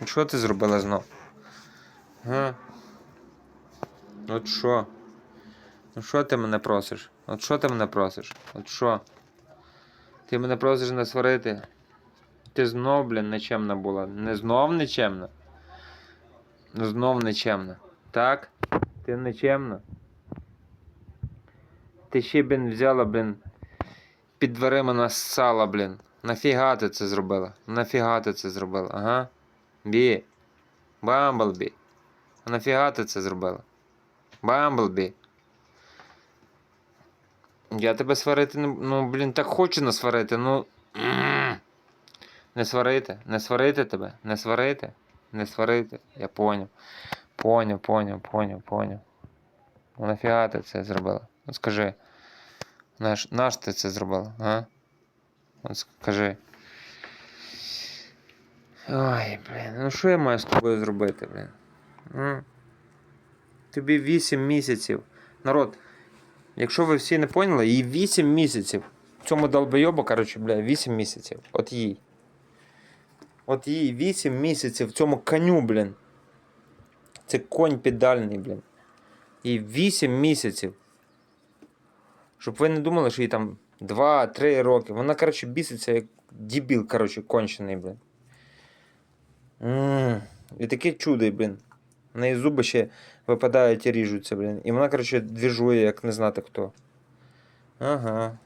Ну, Що ти зробила знов? Га? От що? Ну що ти мене просиш? От що ти мене просиш? От що? Ти мене просиш не сварити? Ти знов, блін, нечемна була. Не знов нечемна? Ну знов нечемна. Так? Ти нечемна? Ти ще, блін, взяла, блін, під дверима нассала, блін. Нафіга ти це зробила? Нафіга ти це зробила? Ага. Бі. Бамблбі. А нафіга ти це зробила? Бамблбі. Я тебе сварити не. Ну, блін, так хочу насварити, ну. Не сварити, не сварити тебе, не сварити, не сварити. Я поняв. Поняв, поняв, поняв, поняв. Ну нафіга ти це зробила? От скажи. Наш, наш ти це зробила, а? От скажи. Ой, блін, ну що я маю з тобою зробити, блін? Тобі 8 місяців. Народ, якщо ви всі не поняли, їй 8 місяців. Цьому долбойобу, коротше, бля, 8 місяців. От їй. От їй 8 місяців цьому коню, блін. Це конь педальний, блін. Їй 8 місяців. Щоб ви не думали, що їй там 2-3 роки. Вона, коротше, біситься як дебіл, коротше, кончений, блін. М, І таке чудо, блін. В неї зуби ще випадають і ріжуться, блін. І вона, коротше, двіжує, як не знати хто. Ага.